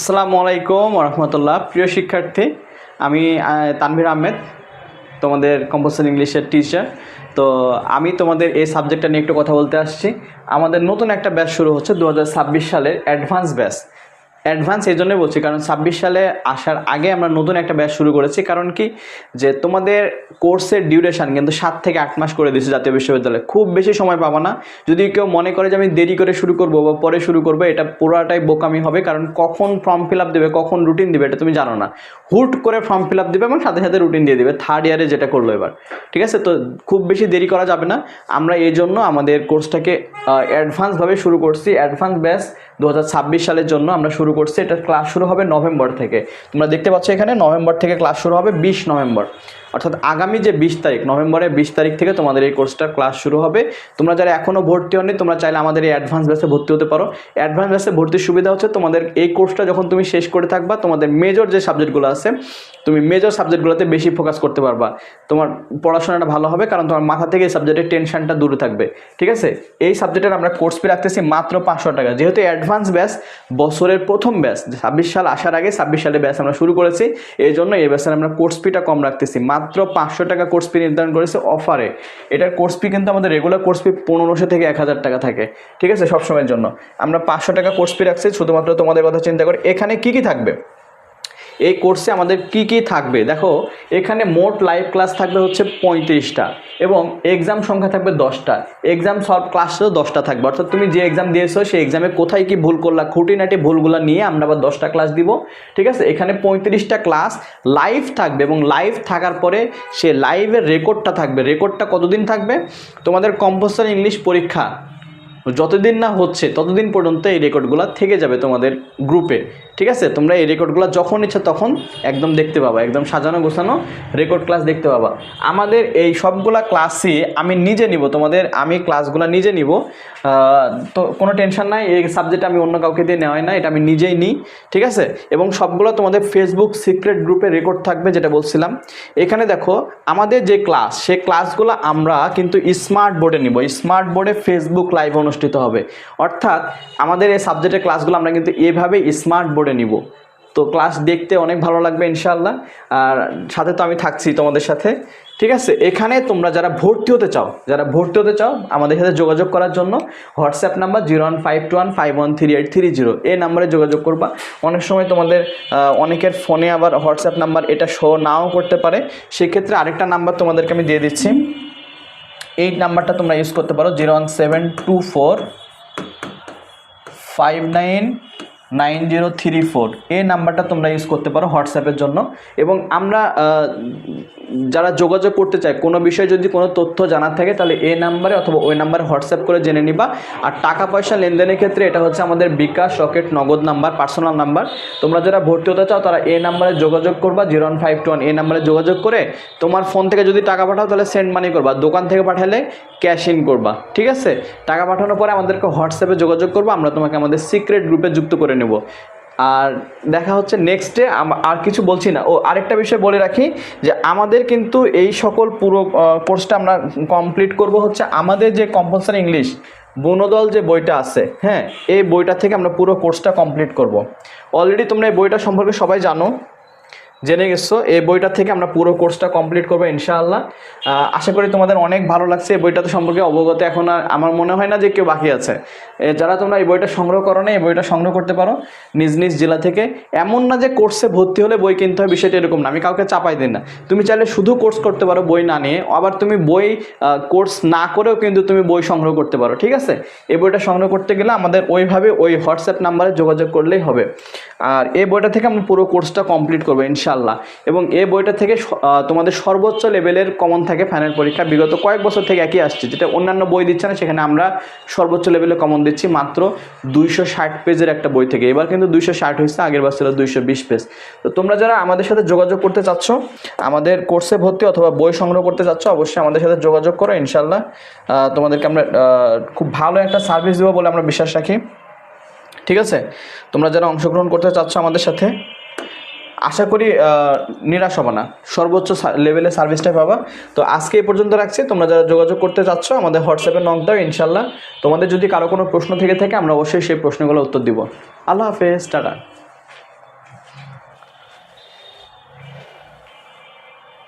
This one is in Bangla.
আসসালামু আলাইকুম রহমতুল্লাহ প্রিয় শিক্ষার্থী, আমি তানভীর আহমেদ, তোমাদের কম্পোজিশন ইংলিশের টিচার তো আমি তোমাদের এই সাবজেক্টটা নিয়ে একটু কথা বলতে আসছি। আমাদের নতুন একটা ব্যাচ শুরু হচ্ছে দু হাজার ছাব্বিশ সালের অ্যাডভান্স ব্যাচ অ্যাডভান্স এই জন্যই বলছি, কারণ ছাব্বিশ সালে আসার আগে আমরা নতুন একটা ব্যাচ শুরু করেছি। কারণ কি? যে তোমাদের কোর্সের ডিউরেশন কিন্তু সাত থেকে আট মাস করে দিয়েছে জাতীয় বিশ্ববিদ্যালয়ে। খুব বেশি সময় পাবো না। যদি কেউ মনে করে যে আমি দেরি করে শুরু করব বা পরে শুরু করব, এটা পুরাটাই বোকামি হবে। কারণ কখন ফর্ম ফিল আপ দেবে, কখন রুটিন দেবে, এটা তুমি জানো না। হুট করে ফর্ম ফিল আপ দেবে এবং সাথে সাথে রুটিন দিয়ে দেবে। থার্ড ইয়ারে যেটা করল এবার। ঠিক আছে? তো খুব বেশি দেরি করা যাবে না। আমরা এই জন্য আমাদের কোর্সটাকে অ্যাডভান্সভাবে শুরু করছি। অ্যাডভান্স ব্যাচ দু হাজার ছাব্বিশ সালের জন্য আমরা শুরু করছি। এটা ক্লাস শুরু হবে নভেম্বর থেকে। তোমরা দেখতে পাচ্ছ এখানে নভেম্বর থেকে ক্লাস শুরু হবে বিশ নভেম্বর। অর্থাৎ আগামী যে বিশ তারিখ, নভেম্বরের বিশ তারিখ থেকে তোমাদের এই কোর্সটার ক্লাস শুরু হবে। তোমরা যারা এখনও ভর্তি হননি, তোমরা চাইলে আমাদের এই অ্যাডভান্স ব্যাচে ভর্তি হতে পারো। অ্যাডভান্স ব্যাচে ভর্তির সুবিধা হচ্ছে তোমাদের এই কোর্সটা যখন তুমি শেষ করে থাকবা, তোমাদের মেজর যে সাবজেক্টগুলো আছে, তুমি মেজর সাবজেক্টগুলোতে বেশি ফোকাস করতে পারবা। তোমার পড়াশোনাটা ভালো হবে কারণ তোমার মাথা থেকে এই সাবজেক্টের টেনশনটা দূরে থাকবে। ঠিক আছে? এই সাবজেক্টের আমরা কোর্স ফি রাখতেছি মাত্র পাঁচশো টাকা। যেহেতু অ্যাডভান্স ব্যাচ বছরের প্রথম ব্যাচ ছাব্বিশ সাল আসার আগে ছাব্বিশ সালে ব্যাচ আমরা শুরু করেছি, এই জন্য এই ব্যাচের আমরা কোর্স ফিটা কম রাখতেছি। মাত্র পাঁচশো টাকা কোর্স ফি নির্ধারণ করেছে অফারে এটার কোর্স ফি কিন্তু আমাদের রেগুলার কোর্স ফি পনেরোশো থেকে এক হাজার টাকা থাকে। ঠিক আছে? সবসময়ের জন্য। আমরা পাঁচশো টাকা কোর্স ফি রাখছি, শুধুমাত্র তোমাদের কথা চিন্তা করে। এখানে কি কি থাকবে? এই কোর্সে আমাদের কি কি থাকবে? দেখো, এখানে মোট লাইভ ক্লাস থাকবে হচ্ছে পঁয়ত্রিশটা এবং এক্সাম সংখ্যা থাকবে দশটা। এক্সাম সলভ ক্লাসও দশটা থাকবে। অর্থাৎ তুমি যে এক্সাম দিয়েছ, সেই এক্সামে কোথায় কি ভুল করলা, খুঁটিনাটি ভুলগুলো নিয়ে আমরা আবার দশটা ক্লাস দিব। ঠিক আছে? এখানে পঁয়ত্রিশটা ক্লাস লাইভ থাকবে এবং লাইভ থাকার পরে সে লাইভের রেকর্ডটা থাকবে। রেকর্ডটা কতদিন থাকবে? তোমাদের কম্পোসার ইংলিশ পরীক্ষা। যতদিন না হচ্ছে, ততদিন পর্যন্ত এই রেকর্ডগুলো থেকে যাবে তোমাদের গ্রুপে। ঠিক আছে? তোমরা এই রেকর্ডগুলো যখন ইচ্ছা তখন একদম দেখতে পাবা, একদম সাজানো গোছানো রেকর্ড ক্লাস দেখতে পাবা। আমাদের এই সবগুলা ক্লাসই আমি নিজে নিব, তোমাদের আমি ক্লাসগুলো নিজে নিব। তো কোনো টেনশন নাই, এই সাবজেক্ট আমি অন্য কাউকে দিয়ে নেওয়াই না, এটা আমি নিজেই নিই। ঠিক আছে? এবং সবগুলো তোমাদের ফেসবুক সিক্রেট গ্রুপে রেকর্ড থাকবে, যেটা বলছিলাম। এখানে দেখো, আমাদের যে ক্লাস সে ক্লাসগুলো আমরা কিন্তু স্মার্ট বোর্ডে নিব। স্মার্ট বোর্ডে ফেসবুক লাইভ অনুষ্ঠিত হবে। অর্থাৎ আমাদের এই সাবজেক্টের ক্লাসগুলো আমরা কিন্তু এভাবে স্মার্ট বোর্ডে নিব। তো ক্লাস দেখতে অনেক ভালো লাগবে ইনশাআল্লাহ। আর সাথে তো আমি থাকছি তোমাদের সাথে। ঠিক আছে? এখানে তোমরা যারা ভর্তি হতে চাও, যারা ভর্তি হতে চাও, আমাদের সাথে যোগাযোগ করার জন্য WhatsApp number zero one five two one five one three eight three zero এই নাম্বারে যোগাযোগ করবা। অনেক সময় তোমাদের অনেকের ফোনে আবার হোয়াটসঅ্যাপ নাম্বার এটা শো নাও করতে পারে। সেক্ষেত্রে আরেকটা নাম্বার তোমাদেরকে আমি দিয়ে দিচ্ছি। এই নাম্বারটা তোমরা ইউজ করতে পারো zero one seven two four five nine nine zero three four. এই নাম্বারটা তোমরা ইউজ করতে পারো হোয়াটসঅ্যাপের জন্য। এবং আমরা যারা যোগাযোগ করতে চায়, কোনো বিষয়ে যদি কোনো তথ্য জানার থাকে, তাহলে এই নাম্বারে অথবা ওই নাম্বারে হোয়াটসঅ্যাপ করে জেনে নিবা। আর টাকা পয়সা লেনদেনের ক্ষেত্রে এটা হচ্ছে আমাদের bKash, Rocket, Nagad number personal number. তোমরা যারা ভর্তি হতে চাও, তারা এই নাম্বারে যোগাযোগ করবা zero one five two one এই নাম্বারে যোগাযোগ করে তোমার ফোন থেকে যদি টাকা পাঠাও, তাহলে সেন্ড মানি করবা। দোকান থেকে পাঠালে ক্যাশ ইন করবা, ঠিক আছে? টাকা পাঠানোর পরে আমাদেরকে হোয়াটসঅ্যাপে যোগাযোগ করবা, আমরা তোমাকে আমাদের সিক্রেট গ্রুপে যুক্ত করে নেব। আর দেখা হচ্ছে নেক্সট ডে আর কিছু বলছি না। ও, আরেকটা বিষয় বলে রাখি, যে আমাদের কিন্তু এই সকল পুরো কোর্সটা আমরা কমপ্লিট করব হচ্ছে আমাদের যে কম্পালসারি ইংলিশ বনদল যে বইটা আছে হ্যাঁ? এই বইটা থেকে আমরা পুরো কোর্সটা কমপ্লিট করব। অলরেডি তোমরা এই বইটা সম্পর্কে সবাই জানো। জেনে গেছো, এই বইটা থেকে আমরা পুরো কোর্সটা কমপ্লিট করব ইনশাআল্লাহ। আশা করি তোমাদের অনেক ভালো লাগছে এই বইটা তো সম্পর্কে। অবগত এখন আর আমার মনে হয় না যে কেউ বাকি আছে। যারা তোমরা এই বইটা সংগ্রহ করো না এই বইটা সংগ্রহ করতে পারো নিজ নিজ জেলা থেকে। এমন না যে কোর্সে ভর্তি হলে বই কিনতে হয় বিষয়টা এরকম না। আমি কাউকে চাপাই দিই না। তুমি চাইলে শুধু কোর্স করতে পারো বই না নিয়ে, আবার তুমি বই কোর্স না করেও কিন্তু তুমি বই সংগ্রহ করতে পারো, ঠিক আছে? এই বইটা সংগ্রহ করতে গেলে আমাদের ওইভাবে ওই হোয়াটসঅ্যাপ নাম্বারে যোগাযোগ করলেই হবে। আর এই বইটা থেকে আমরা পুরো কোর্সটা কমপ্লিট করব ইনশাল্লাহ এবং এই বইটা থেকে তোমাদের সর্বোচ্চ লেভেলের কমন থাকে ফাইনাল পরীক্ষা। বিগত কয়েক বছর থেকে একই আসছে, যেটা অন্যান্য বই দিচ্ছে না, সেখানে আমরা সর্বোচ্চ লেভেলে কমন দিচ্ছি মাত্র দুইশো ষাট পেজের একটা বই থেকে। এবার কিন্তু দুইশো ষাট হয়েছে, আগের বার ছিল দুইশো বিশ পেজ। তো তোমরা যারা আমাদের সাথে যোগাযোগ করতে চাচ্ছ, আমাদের কোর্সে ভর্তি অথবা বই সংগ্রহ করতে চাচ্ছ, অবশ্যই আমাদের সাথে যোগাযোগ করো ইনশাল্লাহ তোমাদেরকে আমরা খুব ভালো একটা সার্ভিস দেবো বলে আমরা বিশ্বাস রাখি। ঠিক আছে? তোমরা যারা অংশগ্রহণ করতে চাচ্ছ আমাদের সাথে আশা করি নিরাশ হবে না। সর্বোচ্চ লেভেলে সার্ভিসটা পাবা। তো আজকে এই পর্যন্ত রাখছি। তোমরা যারা যোগাযোগ করতে চাচ্ছ, আমাদের হোয়াটসঅ্যাপে নক দাও, ইনশাল্লাহ। তোমাদের যদি কারও কোনো প্রশ্ন থেকে থাকে, আমরা অবশ্যই সেই প্রশ্নগুলো উত্তর দিব। আল্লাহ হাফেজ, টাটা।